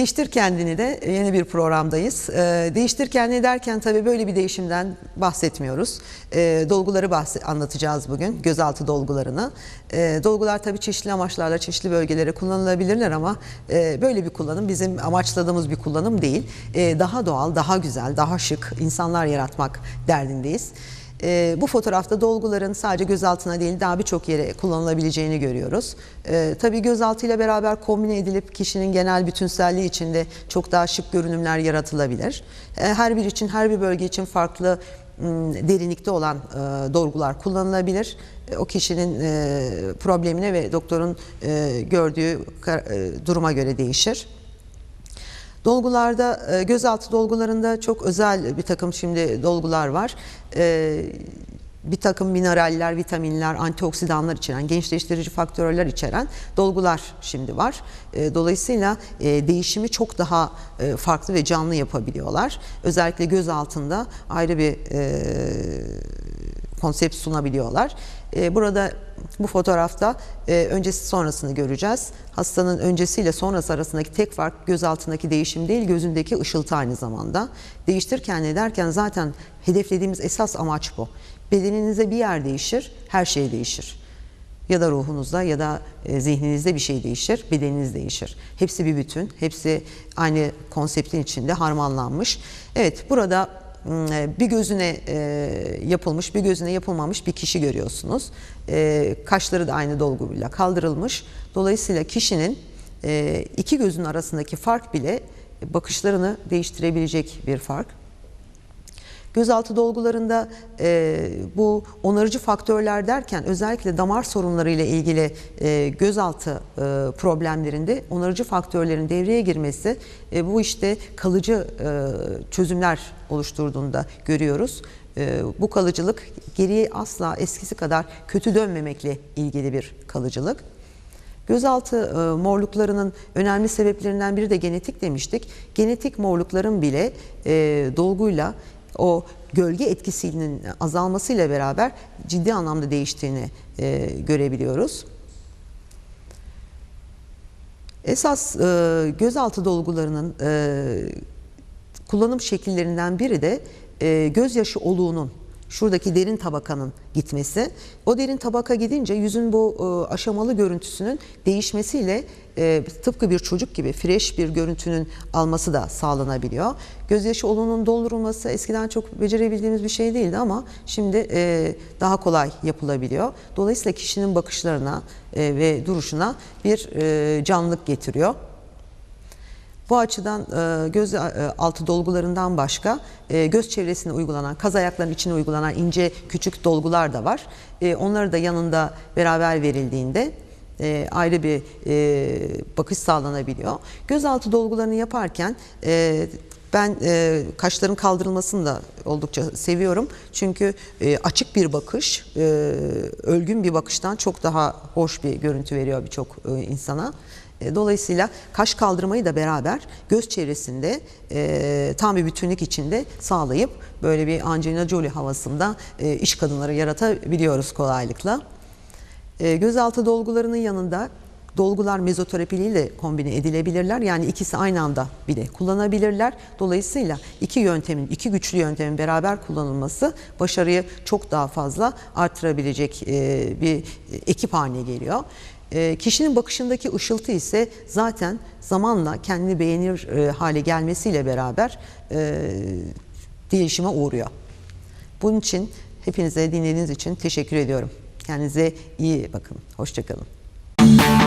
Değiştir Kendini de yeni bir programdayız. Ee, Değiştir Kendini derken tabii böyle bir değişimden bahsetmiyoruz. Ee, dolguları anlatacağız bugün, gözaltı dolgularını. Dolgular tabii çeşitli amaçlarla, çeşitli bölgelere kullanılabilirler ama e, böyle bir kullanım bizim amaçladığımız bir kullanım değil. Daha doğal, daha güzel, daha şık insanlar yaratmak derdindeyiz. Ee, bu fotoğrafta dolguların sadece gözaltına değil daha birçok yere kullanılabileceğini görüyoruz. Ee, tabii gözaltıyla beraber kombine edilip kişinin genel bütünselliği içinde çok daha şık görünümler yaratılabilir. Ee, her bir için, her bir bölge için farklı derinlikte olan e, dolgular kullanılabilir. E, O kişinin e, problemine ve doktorun e, gördüğü e, duruma göre değişir. Dolgularda, e, gözaltı dolgularında çok özel bir takım şimdi dolgular var. E, Bir takım mineraller, vitaminler, antioksidanlar içeren, gençleştirici faktörler içeren dolgular şimdi var. E, Dolayısıyla değişimi çok daha farklı ve canlı yapabiliyorlar. Özellikle göz altında ayrı bir konsept sunabiliyorlar. E, Burada bu fotoğrafta e, öncesi sonrasını göreceğiz. Hastanın öncesiyle sonrası arasındaki tek fark göz altındaki değişim değil, gözündeki ışıltı aynı zamanda. Değiştirken ne derken zaten hedeflediğimiz esas amaç bu. Bedeninize bir yer değişir, her şey değişir. Ya da ruhunuzda ya da e, zihninizde bir şey değişir, bedeniniz değişir. Hepsi bir bütün, hepsi aynı konseptin içinde harmanlanmış. Evet, burada bir gözüne e, yapılmış, bir gözüne yapılmamış bir kişi görüyorsunuz. E, Kaşları da aynı dolguyla kaldırılmış. Dolayısıyla kişinin e, iki gözün arasındaki fark bile bakışlarını değiştirebilecek bir fark. Gözaltı dolgularında e, bu onarıcı faktörler derken özellikle damar sorunları ile ilgili e, gözaltı e, problemlerinde onarıcı faktörlerin devreye girmesi e, bu işte kalıcı e, çözümler oluşturduğunda görüyoruz. E, bu kalıcılık geriye asla eskisi kadar kötü dönmemekle ilgili bir kalıcılık. Gözaltı e, morluklarının önemli sebeplerinden biri de genetik demiştik. Genetik morlukların bile e, dolguyla o gölge etkisinin azalmasıyla beraber ciddi anlamda değiştiğini e, görebiliyoruz. Esas e, gözaltı dolgularının e, kullanım şekillerinden biri de e, gözyaşı oluğunun şuradaki derin tabakanın gitmesi. O derin tabaka gidince yüzün bu e, aşamalı görüntüsünün değişmesiyle e, tıpkı bir çocuk gibi fresh bir görüntünün alması da sağlanabiliyor. Gözyaşı oluğunun doldurulması eskiden çok becerebildiğimiz bir şey değildi ama şimdi e, daha kolay yapılabiliyor. Dolayısıyla kişinin bakışlarına ve duruşuna bir canlılık getiriyor. Bu açıdan e, göz e, altı dolgularından başka e, göz çevresine uygulanan, kaz ayaklarının içine uygulanan ince küçük dolgular da var. Onları da yanında beraber verildiğinde ayrı bir bakış sağlanabiliyor. Gözaltı dolgularını yaparken ben e, kaşların kaldırılmasını da oldukça seviyorum. Çünkü e, açık bir bakış, e, ölgün bir bakıştan çok daha hoş bir görüntü veriyor birçok e, insana. E, Dolayısıyla kaş kaldırmayı da beraber göz çevresinde e, tam bir bütünlük içinde sağlayıp böyle bir Angelina Jolie havasında e, iş kadınları yaratabiliyoruz kolaylıkla. E, gözaltı dolgularının yanında dolgular mezoterapiliyle kombine edilebilirler. Yani ikisi aynı anda bile kullanabilirler. Dolayısıyla iki yöntemin, iki güçlü yöntemin beraber kullanılması başarıyı çok daha fazla artırabilecek e, bir ekip haline geliyor. E, Kişinin bakışındaki ışıltı ise zaten zamanla kendini beğenir e, hale gelmesiyle beraber değişime uğruyor. Bunun için hepinize dinlediğiniz için teşekkür ediyorum. Kendinize iyi bakın. Hoşçakalın.